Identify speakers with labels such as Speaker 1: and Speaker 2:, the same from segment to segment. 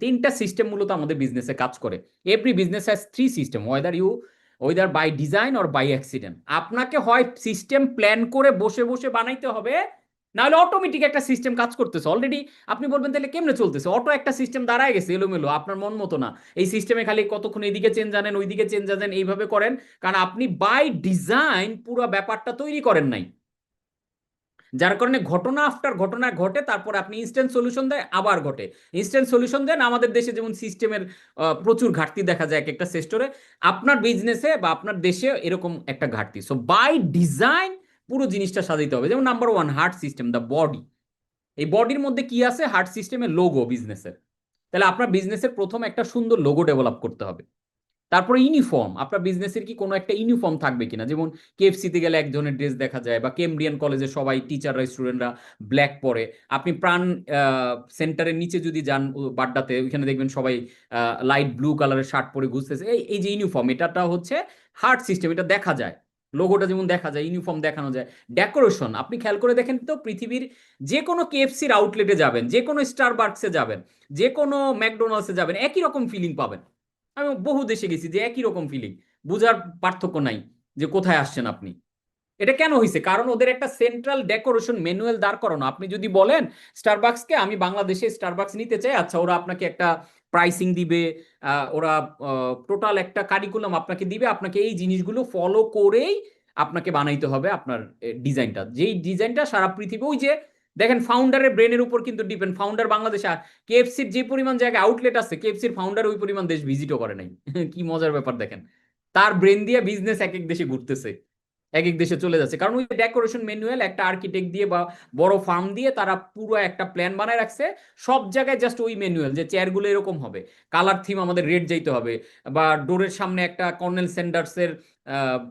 Speaker 1: তিনটা সিস্টেম মূলত আমাদের বিজনেসে কাজ করে। Every business has three system whether you whether by design or by accident আপনাকে হয় সিস্টেম প্ল্যান করে বসে বসে বানাইতে হবে, নাহলে অটোমেটিক একটা সিস্টেম কাজ করতেছে। অলরেডি আপনি বলবেন, তাহলে কেমনে চলতেছে? অটো একটা সিস্টেম দাঁড়ায় গেছে, এলোমেলো, আপনার মন মতো না। এই সিস্টেমে খালি কতক্ষণ এইদিকে চেঞ্জ জানেন ওইদিকে চেঞ্জ জানেন এইভাবে করেন। কারণ আপনি বাই ডিজাইন পুরো ব্যাপারটা তৈরি করেন নাই। যার কারণে ঘটনা আফটার ঘটনা ঘটে, তারপর আপনি ইনস্ট্যান্ট সলিউশন দেয়, আবার ঘটে। ইনস্ট্যান্ট সলিউশন দেন, আমাদের দেশে যেমন সিস্টেমের প্রচুর ঘাটতি দেখা যায় এক একটা সেক্টরে আপনার বিজনেসে বা আপনার দেশে এরকম একটা ঘাটতি। সো বাই ডিজাইন পুরো জিনিসটা সাজাইতে হবে। যেমন number one heart system the body এই বডির মধ্যে কি আছে? হার্ট সিস্টেমের লোগো বিজনেসের তাহলে আপনার বিজনেসের প্রথম একটা সুন্দর লোগো ডেভেলপ করতে হবে। তারপরে ইউনিফর্ম আপনার বিজনেসের কি কোনো একটা ইউনিফর্ম থাকবে কিনা? যেমন কেএফসিতে গেলে এক ধরনের ড্রেস দেখা যায় বা কেমব্রিয়ান কলেজে সবাই টিচাররা স্টুডেন্টরা ব্ল্যাক পরে। আপনি প্রাণ সেন্টারের নিচে যদি যান বাড্ডাতে, ওইখানে দেখবেন সবাই লাইট ব্লু কালারের শার্ট পরে ঘুরতেছে। এই এই যে ইউনিফর্ম এটাটা হচ্ছে হার্ট সিস্টেম এটা দেখা যায়। লোগোটা যেমন দেখা যায় ইউনিফর্ম দেখানো যায়। ডেকোরেশন আপনি খেয়াল করে দেখেন তো পৃথিবীর যে কোনো কেএফসির আউটলেটে যাবেন, যে কোনো স্টার বার্কসে যাবেন, যে কোনো ম্যাকডোনাল্ডসে যাবেন, একই রকম ফিলিং পাবেন। আমি বহু দেশে গেছি যে একই রকম ফিলিং বুঝার পার্থক্য নাই যে কোথায় আসছেন আপনি। এটা কেন হয়েছে কারণ ওদের একটা সেন্ট্রাল ডেকোরেশন ম্যানুয়াল দাঁড় করানো। আপনি যদি বলেন স্টারবাক্সকে আমি বাংলাদেশে স্টারবাক্স নিতে চাই আচ্ছা ওরা আপনাকে একটা প্রাইসিং দিবে ওরা টোটাল একটা কারিকুলাম আপনাকে দিবে, আপনাকে এই জিনিসগুলো ফলো করেই আপনাকে বানাইতে হবে আপনার ডিজাইনটা যেই ডিজাইনটা সারা পৃথিবী, ওই যে দেখেন ফাউন্ডারের ব্রেনের উপর কিন্তু ডিপেন্ড ফাউন্ডার বাংলাদেশে কেএফসির যে পরিমাণ জায়গায় আউটলেট আছে কেএফসির ফাউন্ডার ওই পরিমাণ দেশ ভিজিটও করে নাই। কি মজার ব্যাপার দেখেন। তার ব্রেন দিয়ে বিজনেস এক এক দেশে ঘুরতেছে, এক এক দেশে চলে যাচ্ছে। কারণ ওই ডেকোরেশন ম্যানুয়াল একটা আর্কিটেক্ট দিয়ে বা বড় ফার্ম দিয়ে তারা পুরো একটা প্ল্যান বানায় রাখছে। সব জায়গায় জাস্ট ওই ম্যানুয়াল যে চেয়ারগুলো এরকম হবে। কালার থিম আমাদের রেড যাইতে হবে বা ডোরের সামনে একটা কর্নেল সেন্ডার্সের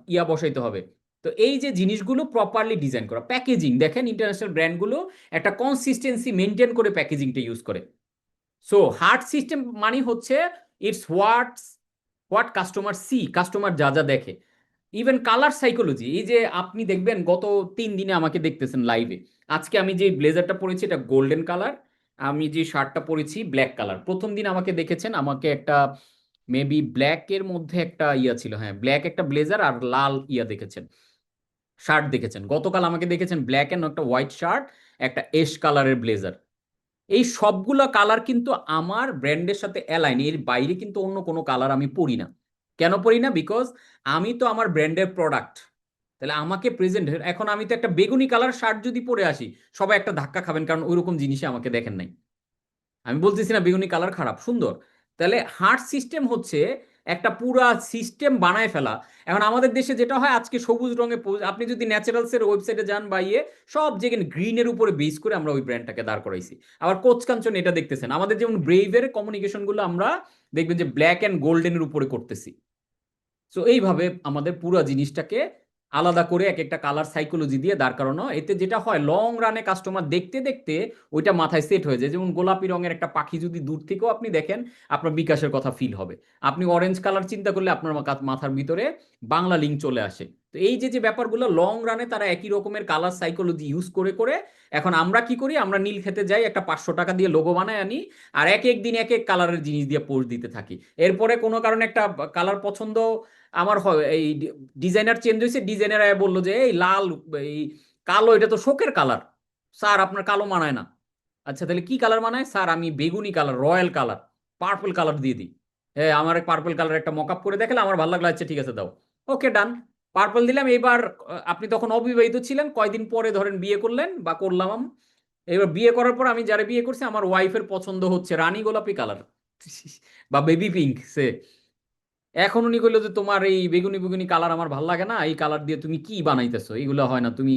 Speaker 1: ইয়া বসাইতে হবে। তো এই যে জিনিসগুলো প্রপারলি ডিজাইন করা প্যাকেজিং দেখেন ইন্টারন্যাশনাল ব্র্যান্ডগুলো একটা কনসিস্টেন্সি মেনটেন করে প্যাকেজিংটা ইউজ করে। সো হার্ট সিস্টেম মানে হচ্ছে it's what's what customer see customer যা যা দেখে। ইভেন কালার সাইকোলজি এই যে আপনি দেখবেন গত তিন দিনে আমাকে দেখতেছেন লাইভে আজকে আমি যে ব্লেজারটা পরেছি, এটা গোল্ডেন কালার আমি যে শার্টটা পরেছি ব্ল্যাক কালার প্রথম দিন আমাকে দেখেছেন, আমাকে একটা মেবি ব্ল্যাকের মধ্যে একটা ইয়া ছিল হ্যাঁ ব্ল্যাক একটা ব্লেজার আর লাল ইয়া দেখেছেন। শার্ট দেখেছেন। গতকাল আমাকে দেখেছেন ব্ল্যাক অ্যান্ড একটা হোয়াইট শার্ট একটা এশ কালারের ব্লেজার এই সবগুলো কালার কিন্তু আমার ব্র্যান্ডের সাথে অ্যালাইন এর বাইরে কিন্তু অন্য কোনো কালার আমি পরি না। কেন পরি না? বিকজ আমি তো আমার ব্র্যান্ডের প্রোডাক্ট তাহলে আমাকে প্রেজেন্ট এখন আমি তো একটা বেগুনি কালার শার্ট যদি পরে আসি, সবাই একটা ধাক্কা খাবেন কারণ ওই রকম জিনিসে আমাকে দেখেন নাই। আমি বলতেছি না বেগুনি কালার খারাপ, সুন্দর। তাহলে হার্ট সিস্টেম হচ্ছে একটা পুরা সিস্টেম বানায় ফেলা। এখন আমাদের দেশে যেটা হয়, আজকে সবুজ রঙে আপনি যদি ন্যাচারালসের ওয়েবসাইটে যান বা ইয়ে সব যেখানে গ্রিনের উপরে বেস করে আমরা ওই ব্র্যান্ডটাকে দাঁড় করাইছি। আবার কোচ কাঞ্চন এটা দেখতেছেন। আমাদের যেমন ব্রেভের কমিউনিকেশনগুলো আমরা দেখবেন যে ব্ল্যাক অ্যান্ড গোল্ডেনের উপরে করতেছি। সো এইভাবে আমাদের পুরো জিনিসটাকে আলাদা করে এক একটা কালার সাইকোলজি দিয়ে দাঁড় করানো। এতে যেটা হয় লং রানে কাস্টমার দেখতে দেখতে ওইটা মাথায় সেট হয়ে যায়। যেমন গোলাপি রঙের একটা পাখি যদি দূর থেকেও আপনি দেখেন, আপনার বিকাশের কথা ফিল হবে। আপনি অরেঞ্জ কালার চিন্তা করলে আপনার মাথার ভিতরে বাংলা লিঙ্ক চলে আসে। তো এই যে যে ব্যাপারগুলো লং রানে তারা একই রকমের কালার সাইকোলজি ইউজ করে করে এখন আমরা কি করি? আমরা নীল খেতে যাই, একটা পাঁচশো টাকা দিয়ে লোগো বানায় আনি আর এক এক দিন এক এক কালারের জিনিস দিয়ে পোস্ট দিতে থাকি। এরপরে কোনো কারণে একটা কালার পছন্দ আমার এই ডিজাইনার চেঞ্জ হয়েছে ডিজাইনার বলল যে, এই লাল, এই কালো, এটা তো শোকের কালার স্যার, আপনার কালো মানায় না। আচ্ছা তাহলে কি কালার মানায়? স্যার, আমি বেগুনি colour royal colour purple colour দিয়ে দিই। হ্যাঁ আমার পার্পল কালার একটা মক আপ করে দেখালে আমার ভালো লাগল আচ্ছা ঠিক আছে, দাও। ওকে ডান পার্পল দিলাম, এবার আপনি তখন অবিবাহিত ছিলেন, কয়দিন পরে ধরেন বিয়ে করলেন বা করলাম এবার বিয়ে করার পর আমি যারা বিয়ে করছি, আমার ওয়াইফের পছন্দ হচ্ছে রানী গোলাপি কালার বা বেবি পিঙ্ক সে। এখন উনি কইলো যে, তোমার এই বেগুনি বেগুনি কালার আমার ভালো লাগে না, এই কালার দিয়ে তুমি কি বানাইতেছো? এইগুলো হয় না, তুমি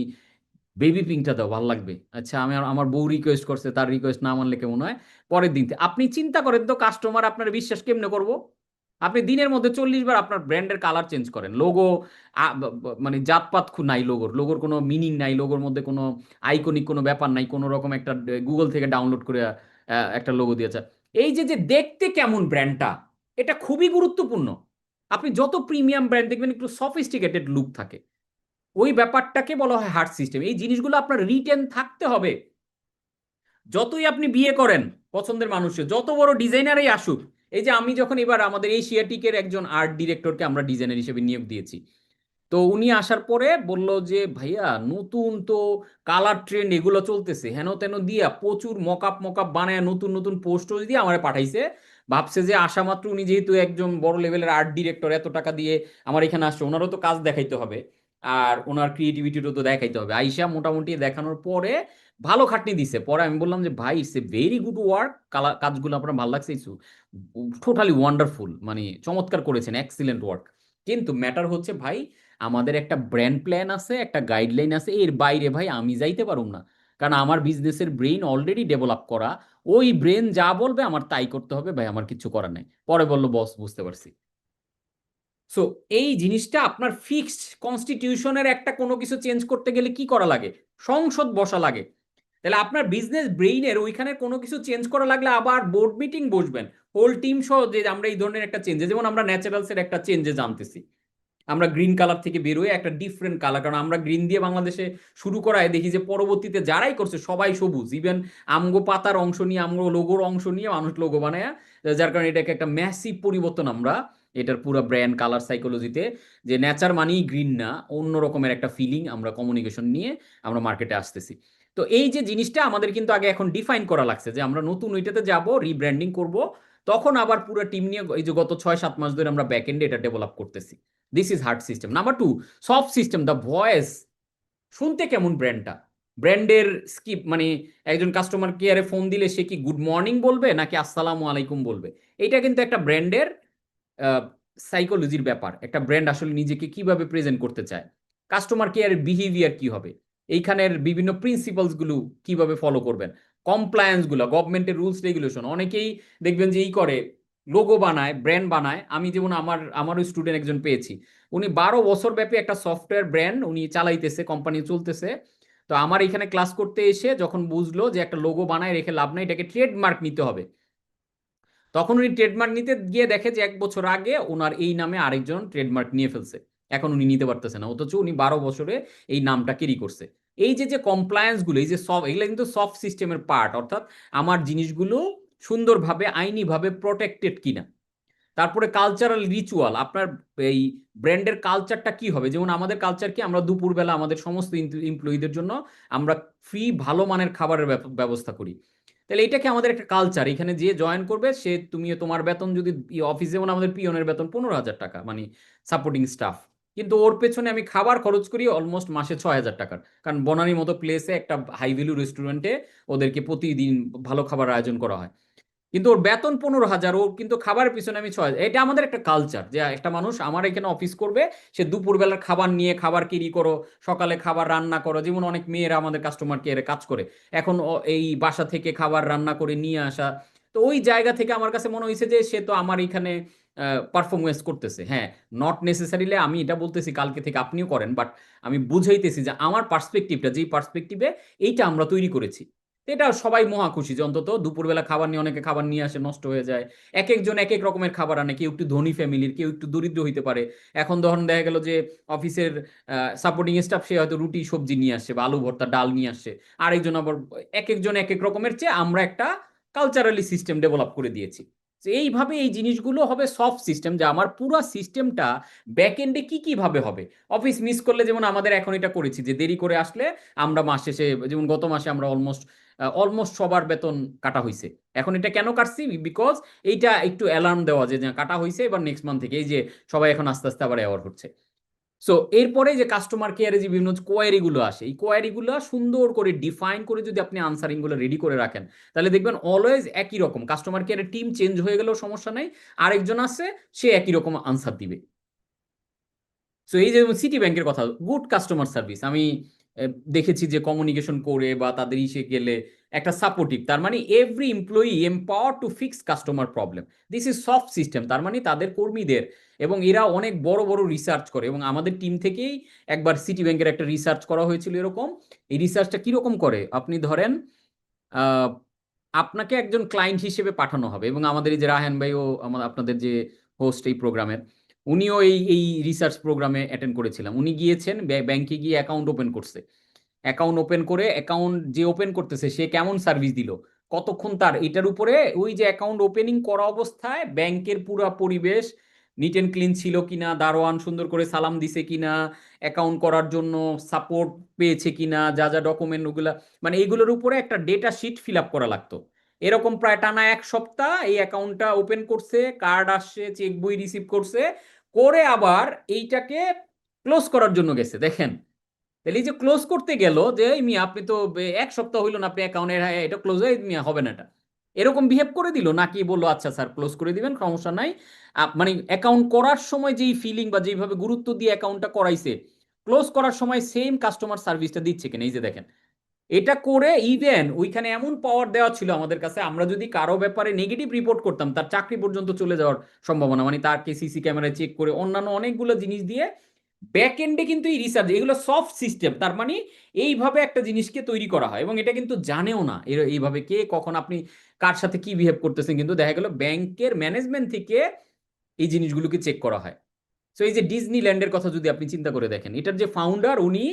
Speaker 1: বেবি পিঙ্কটা দাও, ভালো লাগবে। আচ্ছা আমি আমার বউ রিকোয়েস্ট করছে, তার রিকোয়েস্ট না মানলে কেমন হয়? পরের দিন আপনি চিন্তা করেন তো কাস্টমার আপনার বিশ্বাস কেমনে করব? আপনি দিনের মধ্যে চল্লিশ বার আপনার ব্র্যান্ডের কালার চেঞ্জ করেন। লোগো মানে জাতপাত নাই লোগোর লোগোর কোনো মিনিং নাই লোগোর মধ্যে কোনো আইকনিক কোনো ব্যাপার নাই, কোনো রকম একটা গুগল থেকে ডাউনলোড করে একটা লোগো দিয়েছে। এই যে যে দেখতে কেমন ব্র্যান্ডটা এটা খুবই গুরুত্বপূর্ণ। আপনি যত প্রিমিয়াম ব্র্যান্ড দেখবেন, একটু সফিস্টিকেটেড লুক থাকে। ওই ব্যাপারটাকে বলা হয় হার্ট সিস্টেম এই জিনিসগুলো আপনার রিটেন থাকতে হবে। যতই আপনি বিয়ে করেন, পছন্দের মানুষের যত বড় ডিজাইনারই আসুক এই যে আমি যখন এবার আমাদের এশিয়াটিকের একজন আর্ট ডিরেক্টরকে আমরা ডিজাইনার হিসেবে নিয়োগ দিয়েছি, তো উনি আসার পরে বলল যে, ভাইয়া, নতুন তো কালার ট্রেন্ড এগুলো চলতেছে, হেন তেন দিয়া প্রচুর মকআপ মকআপ বানায় নতুন নতুন পোস্ট দিয়ে আমার পাঠাইছে। ভাবছে যে আসা মাত্র উনি যেহেতু একজন বড় লেভেলের আর্ট ডিরেক্টর এত টাকা দিয়ে আমার এখানে আসছে, ওনারও তো কাজ দেখাইতে হবে। আর ওনার ক্রিয়েটিভিটিরও তো দেখাইতে হবে। আইসা মোটামুটি দেখানোর পরে ভালো খাটনি দিছে। পরে আমি বললাম যে, ভাই it's a very good work কাজগুলো আপনার ভালো লাগছে ইসু টোটালি ওয়ান্ডারফুল মানে চমৎকার করেছেন এক্সিলেন্ট ওয়ার্ক কিন্তু ম্যাটার হচ্ছে, ভাই, আমাদের একটা ব্র্যান্ড প্ল্যান আছে, একটা গাইডলাইন আছে, এর বাইরে ভাই আমি যাইতে পারুম না। কারণ আমার বিজনেসের ব্রেইন অলরেডি ডেভেলপ করা। ওই ব্রেন যা বলবে, আমার তাই করতে হবে, ভাই, আমার কিছু করার নাই। পরে বলল বস বুঝতে পারছি। সো এই জিনিসটা আপনার ফিক্সড কনস্টিটিউশনের একটা কোনো কিছু চেঞ্জ করতে গেলে কি করা লাগে? সংসদ বসা লাগে। তাহলে আপনার বিজনেস ব্রেইনের ওইখানে কোনো কিছু চেঞ্জ করা লাগলে আবার বোর্ড মিটিং বসবেন। হোল টিম সহ যে আমরা এই ধরনের একটা চেঞ্জে যেমন আমরা ন্যাচারালসের একটা চেঞ্জে জানতেছি। আমরা গ্রিন কালার থেকে বেরোয় একটা ডিফারেন্ট কালার কারণ আমরা গ্রিন দিয়ে বাংলাদেশে শুরু করায় দেখি যে পরবর্তীতে যারাই করছে সবাই সবুজ। ইভেন আমগো পাতার অংশ নিয়ে, আমগো লোগোর অংশ নিয়ে মানুষ লোগো বানায়, যার কারণে এটাকে একটা ম্যাসিভ পরিবর্তন আমরা এটার পুরো ব্র্যান্ড কালার সাইকোলজিতে যে নেচার মানেই গ্রিন না, অন্য রকমের একটা ফিলিং আমরা কমিউনিকেশন নিয়ে আমরা মার্কেটে আসতেছি। তো এই যে জিনিসটা আমাদের কিন্তু আগে এখন ডিফাইন করা লাগছে যে আমরা নতুন ওইটাতে যাব রিব্র্যান্ডিং করব, তখন আবার পুরো টিম নিয়ে এই যে গত ছয় সাত মাস ধরে আমরা ব্যাক এন্ডে এটা ডেভেলপ করতেছি। This is hard system number two soft system the voice শুনতে কেমন ব্র্যান্ডটা ব্র্যান্ডের স্কিপ মানে একজন কাস্টমার কেয়ারে ফোন দিলে সে কি গুড মর্নিং বলবে নাকি আসসালামু আলাইকুম বলবে? এটা কিন্তু একটা ব্র্যান্ডের সাইকোলজির ব্যাপার। একটা ব্র্যান্ড আসলে নিজেকে কীভাবে প্রেজেন্ট করতে চায়? কাস্টমার কেয়ারের বিহেভিয়ার কি হবে? এইখানের বিভিন্ন প্রিন্সিপালসগুলো কীভাবে ফলো করবেন? কমপ্লায়েন্সগুলো গভর্নমেন্টের রুলস রেগুলেশন অনেকেই দেখবেন যে এই করে লোগো বানায় ব্র্যান্ড বানায়। আমি যেমন আমার, আমারও স্টুডেন্ট একজন পেয়েছি। উনি বারো বছর ব্যাপী একটা সফটওয়্যার ব্র্যান্ড উনি চালাইতেছে কোম্পানি চলতেছে। তো আমার এখানে ক্লাস করতে এসে যখন বুঝলো যে একটা লোগো বানায় রেখে লাভ নাই, এটাকে ট্রেডমার্ক নিতে হবে। তখন উনি ট্রেডমার্ক নিতে গিয়ে দেখে যে এক বছর আগে ওনার এই নামে আরেকজন ট্রেডমার্ক নিয়ে ফেলছে। এখন উনি নিতে পারতেছে না, অথচ উনি বারো বছরে এই নামটা ক্যারি করছে। এই যে যে কমপ্লায়েন্সগুলো এই যে সব, এগুলো কিন্তু সফট সিস্টেমের পার্ট অর্থাৎ আমার জিনিসগুলো সুন্দরভাবে, আইনিভাবে প্রোটেক্টেড কিনা। তারপরে কালচারাল রিচুয়াল আপনার এই ব্র্যান্ডের কালচারটা কি হবে? যেমন আমাদের কালচার কি, আমরা দুপুরবেলা আমাদের সমস্ত এমপ্লয়ীদের জন্য আমরা ফ্রি ভালো মানের খাবারের ব্যবস্থা করি। তাহলে এটা কি আমাদের একটা কালচার এখানে যে জয়েন করবে, সে তুমি তোমার বেতন যদি অফিসে যেমন আমাদের পিয়নের বেতন পনেরো হাজার টাকা মানে সাপোর্টিং স্টাফ কিন্তু ওর পেছনে আমি খাবার খরচ করি অলমোস্ট মাসে ছয় হাজার টাকার। কারণ বনানির মতো প্লেসে একটা হাই ভ্যালু রেস্টুরেন্টে ওদেরকে প্রতিদিন ভালো খাবার আয়োজন করা হয়। কিন্তু ওর বেতন পনেরো হাজার ও কিন্তু খাবারের পিছনে আমি ছয় হাজার। এটা আমাদের একটা কালচার যে, একটা মানুষ আমার এখানে অফিস করবে, সে দুপুরবেলার খাবার নিয়ে খাবার কিরি করো, সকালে খাবার রান্না করো, যেমন অনেক মেয়েরা আমাদের কাস্টমার কেয়ারে কাজ করে। এখন এই বাসা থেকে খাবার রান্না করে নিয়ে আসা। তো ওই জায়গা থেকে আমার কাছে মনে হয়েছে যে, সে তো আমার এখানে পারফরমেন্স করতেছে। হ্যাঁ নট নেসেসারিলে আমি এটা বলতেছি, কালকে থেকে আপনিও করেন বাট আমি বুঝাইতেছি যে, আমার পার্সপেক্টিভটা যেই পার্সপেক্টিভে এইটা আমরা তৈরি করেছি। এটা সবাই মহা খুশি যে অন্তত দুপুরবেলা খাবার নিয়ে অনেকে খাবার নিয়ে আসে, নষ্ট হয়ে যায়। এক একজন এক এক রকমের খাবার আনে, কেউ একটু ধনী ফ্যামিলির কেউ একটু দরিদ্র হইতে পারে। এখন ধরুন দেখা গেল যে অফিসের সাপোর্টিং স্টাফ সে হয়তো রুটি, সবজি নিয়ে আসছে বা আলু ভর্তা, ডাল নিয়ে আসছে আরেকজন আবার এক একজন এক এক রকমের চেয়ে আমরা একটা কালচারালি সিস্টেম ডেভেলপ করে দিয়েছি। এইভাবে এই জিনিসগুলো হবে সফট সিস্টেম যে আমার পুরো সিস্টেমটা ব্যাক এন্ডে কি কীভাবে হবে? অফিস মিস করলে যেমন আমাদের এখন এটা করেছি যে দেরি করে আসলে আমরা মাস শেষে, যেমন গত মাসে আমরা অলমোস্ট অলমোস্ট সবার বেতন কাটা হয়েছে এখন এটা কেন কাটছি? বিকজ এইটা একটু অ্যালার্ম দেওয়া যে কাটা হয়েছে এবার নেক্সট মান্থ থেকে। এই যে সবাই এখন আস্তে আস্তে আবার অ্যাওয়ার হচ্ছে। সো এরপরে যে কাস্টমার কেয়ারে যে বিভিন্ন কোয়ারিগুলো আসে, এই কোয়ারিগুলো সুন্দর করে ডিফাইন করে যদি আপনি আনসারিংগুলো রেডি করে রাখেন, তাহলে দেখবেন অলওয়েজ একই রকম। কাস্টমার কেয়ারের টিম চেঞ্জ হয়ে গেলেও সমস্যা নেই, আরেকজন আছে সে একই রকম আনসার দিবে। সো এই যে সিটি ব্যাংকের কথা গুড কাস্টমার সার্ভিস আমি দেখেছি যে কমিউনিকেশন করে বা তাদের ইসে গেলে একটা সাপোর্টিভ তার মানে every employee empower to fix customer problem this is soft system তার মানে তাদের কর্মীদের এবং এরা অনেক বড় বড় রিসার্চ করে এবং আমাদের টিম থেকেই একবার সিটি ব্যাংকের একটা রিসার্চ করা হয়েছিল এরকম। এই রিসার্চটা কীরকম করে? আপনি ধরেন আপনাকে একজন ক্লায়েন্ট হিসেবে পাঠানো হবে এবং আমাদের এই যে রাহেন ভাইও আমাদের আপনাদের যে হোস্ট এই প্রোগ্রামের উনিও এই এই রিসার্চ প্রোগ্রামে অ্যাটেন্ড করেছিলাম। উনি গিয়েছেন ব্যাংকে গিয়ে অ্যাকাউন্ট ওপেন করছে। অ্যাকাউন্ট ওপেন করে অ্যাকাউন্ট যে ওপেন করতেছে, সে কেমন সার্ভিস দিল? কতক্ষণ তার, এটার উপরে ওই যে অ্যাকাউন্ট ওপেনিং করা অবস্থায় ব্যাংকের পুরা পরিবেশ নিট অ্যান্ড ক্লিন ছিল কিনা, দারোয়ান সুন্দর করে সালাম দিছে কিনা অ্যাকাউন্ট করার জন্য সাপোর্ট পেয়েছে কিনা, যা যা ডকুমেন্ট ওগুলা মানে এইগুলোর উপরে একটা ডেটা শিট ফিল আপ করা লাগতো। এরকম প্রায় টানা এক সপ্তাহ এই অ্যাকাউন্টটা ওপেন করছে কার্ড আসছে চেক বই রিসিভ করছে করে আবার এইটাকে ক্লোজ করার জন্য গেছে, দেখেন। তাহলে এই যে ক্লোজ করতে গেল যে মিয়া, আপনি তো এক সপ্তাহ হইল না আপনি অ্যাকাউন্টের এটা ক্লোজ হয়ে মিয়া, হবে না এটা। এরকম বিহেভ করে দিল নাকি বলল আচ্ছা স্যার ক্লোজ করে দিবেন, সমস্যা নাই। মানে অ্যাকাউন্ট করার সময় যেই ফিলিং বা যেইভাবে গুরুত্ব দিয়ে অ্যাকাউন্টটা করাইছে ক্লোজ করার সময় সেম কাস্টমার সার্ভিসটা দিচ্ছে কিনা, এই যে দেখেন। এটা করে ইভেন ওইখানে এমন পাওয়ার দেওয়া ছিল আমাদের কাছে, আমরা যদি কারও ব্যাপারে নেগেটিভ রিপোর্ট করতাম, তার চাকরি পর্যন্ত চলে যাওয়ার সম্ভাবনা মানে তারকে সিসি ক্যামেরায় চেক করে অন্যান্য অনেকগুলো জিনিস দিয়ে ব্যাক এন্ডে কিন্তু এই রিসার্চ এগুলো সফট সিস্টেম তার মানে এইভাবে একটা জিনিসকে তৈরি করা হয় এবং এটা কিন্তু জানেও না এর এইভাবে কে, কখন আপনি কার সাথে কি বিহেভ করতেছেন, কিন্তু দেখা গেল ব্যাংকের ম্যানেজমেন্ট থেকে এই জিনিসগুলোকে চেক করা হয়। সো এই যে ডিজনিল্যান্ডের কথা যদি আপনি চিন্তা করে দেখেন, এটার যে ফাউন্ডার উনি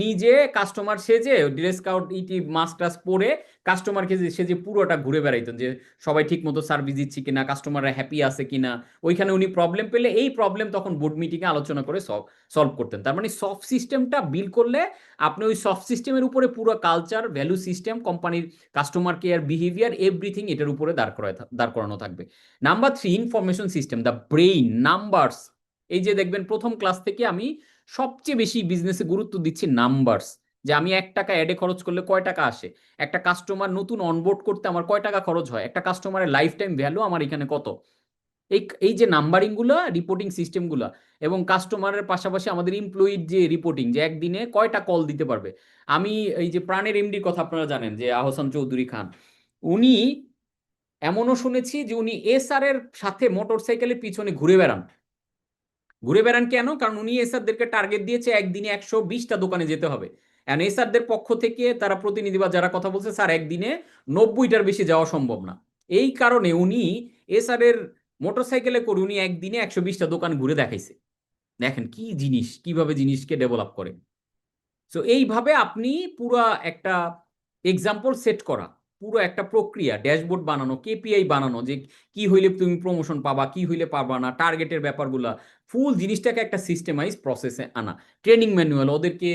Speaker 1: নিজে কাস্টমার সেজে ড্রেস কাউট ইটি মাস্ক টাস পরে কাস্টমারকে যে সেজে পুরোটা ঘুরে বেড়াইতেন যে, সবাই ঠিক মতো সার্ভিস দিচ্ছে কিনা কাস্টমাররা হ্যাপি আছে কিনা, ওইখানে উনি প্রবলেম পেলে এই প্রবলেম তখন বোর্ড মিটিংয়ে আলোচনা করে সলভ সলভ করতেন। তার মানে সফট সিস্টেমটা বিল করলে আপনি ওই সফট সিস্টেমের উপরে পুরো কালচার ভ্যালু সিস্টেম কোম্পানির কাস্টমার কেয়ার বিহেভিয়ার এভরিথিং এটার উপরে দাঁড় করায় দাঁড় করানো থাকবে। Number three information system the brain numbers এই যে দেখবেন প্রথম ক্লাস থেকে আমি সবচেয়ে বেশি বিজনেসে গুরুত্ব দিচ্ছি নাম্বারস যে আমি এক টাকা অ্যাডে খরচ করলে কয় টাকা আসে? একটা কাস্টমার নতুন অনবোর্ড করতে আমার কয় টাকা খরচ হয়? একটা কাস্টমারের লাইফ টাইম ভ্যালু আমার এখানে কত? এই এই যে নাম্বারিংগুলো রিপোর্টিং সিস্টেমগুলো এবং কাস্টমারের পাশাপাশি আমাদের এমপ্লয়ির যে রিপোর্টিং যে একদিনে কয়টা কল দিতে পারবে? আমি এই যে প্রাণের এমডির কথা আপনারা জানেন, যে আহসান চৌধুরী খান, উনি এমনও শুনেছি যে উনি এসআর এর সাথে মোটরসাইকেলের পিছনে ঘুরে বেড়ান। ঘুরে বেড়ান কেন? কারণ উনি এসআরদেরকে টার্গেট দিয়েছে একদিনে একশো বিশটা দোকানে যেতে হবে। এখন এসআরদের পক্ষ থেকে তারা প্রতিনিধি বা যারা কথা বলছে, স্যার, একদিনে নব্বইটার বেশি যাওয়া সম্ভব না। এই কারণে উনি এসআর এর মোটরসাইকেলে করে উনি একদিনে একশো বিশটা দোকান ঘুরে দেখাইছে। দেখেন কি জিনিস, কীভাবে জিনিসকে ডেভেলপ করে। সো এইভাবে আপনি পুরা একটা এক্সাম্পল সেট করা। পুরো একটা প্রক্রিয়া, ড্যাশবোর্ড বানানো কেপিআই বানানো, যে কি হইলে তুমি প্রমোশন পাবা, কি হইলে পাবা না টার্গেটের ব্যাপারগুলা ফুল জিনিসটাকে একটা সিস্টেমাইজ প্রসেসে আনা। ট্রেনিং ম্যানুয়াল ওদেরকে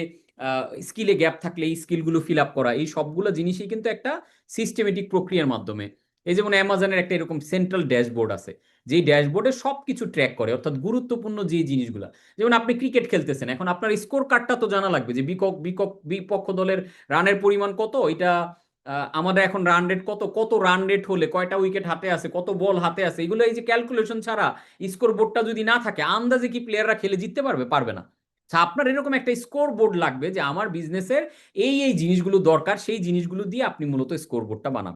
Speaker 1: স্কিলে গ্যাপ থাকলে, এই স্কিলগুলো ফিল আপ করা, এই সবগুলো জিনিসই কিন্তু একটা সিস্টেমেটিক প্রক্রিয়ার মাধ্যমে। এই যেমন অ্যামাজনের একটা এরকম সেন্ট্রাল ড্যাশবোর্ড আছে, যেই ড্যাশবোর্ডে সব কিছু ট্র্যাক করে, অর্থাৎ গুরুত্বপূর্ণ যে জিনিসগুলো। যেমন আপনি ক্রিকেট খেলতেছেন, এখন আপনার স্কোর কার্ডটা তো জানা লাগবে যে বিকক বিকক, বিপক্ষ দলের রানের পরিমাণ কত, এটা আমাদের এখন রান রেট কত? কত রান রেট হলে? কয়টা উইকেট হাতে আছে? কত বল হাতে আছে? এগুলো এই যে ক্যালকুলেশন ছাড়া স্কোর বোর্ডটা যদি না থাকে আন্দাজে কি প্লেয়াররা খেলে জিততে পারবে? পারবে না। আচ্ছা, আপনার এরকম একটা স্কোর বোর্ড লাগবে যে আমার বিজনেসের এই এই জিনিসগুলো দরকার সেই জিনিসগুলো দিয়ে আপনি মূলত স্কোর বোর্ডটা বানাবেন।